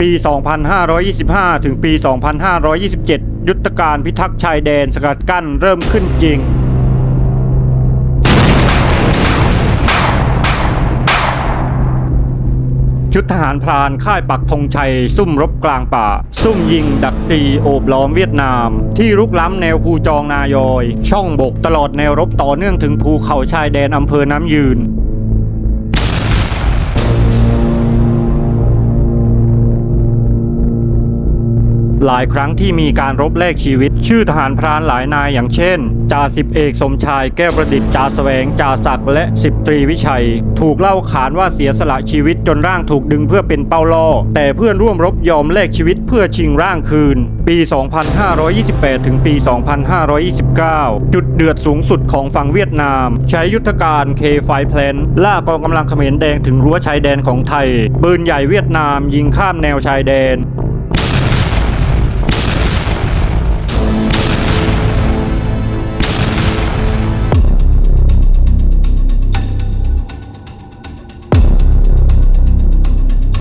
ปี 2525 ถึงปี 2527 ยุทธการพิทักษ์ชายแดนสกัดกั้นเริ่มขึ้นจริง ชุดทหารพรานค่ายปักธงชัย ซุ่มรบกลางป่า ซุ่มยิงดักตีโอบล้อมเวียดนาม ที่รุกล้ำแนวภูจองนายอย ช่องบกตลอดแนวรบต่อเนื่องถึงภูเขาชายแดนอำเภอน้ำยืน หลายครั้งที่มีการรบแลกชีวิต ชื่อทหารพรานหลายนายอย่างเช่นจ่าสิบเอกสมชายแก้วประดิษฐ์จ่าแสวงจ่าศักดิ์และสิบตรีวิชัย ถูกเล่าขานว่าเสียสละชีวิตจนร่างถูกดึงเพื่อเป็นเป้าล่อ แต่เพื่อนร่วมรบยอมแลกชีวิตเพื่อชิงร่างคืน ปี 2528 ถึงปี 2529 จุดเดือดสูงสุดของฝั่งเวียดนาม ใช้ยุทธการเคไฟแพลนล่ากองกำลังเขมรแดงถึงรั้วชายแดนของไทยปืนใหญ่เวียดนามยิงข้ามแนวชายแดน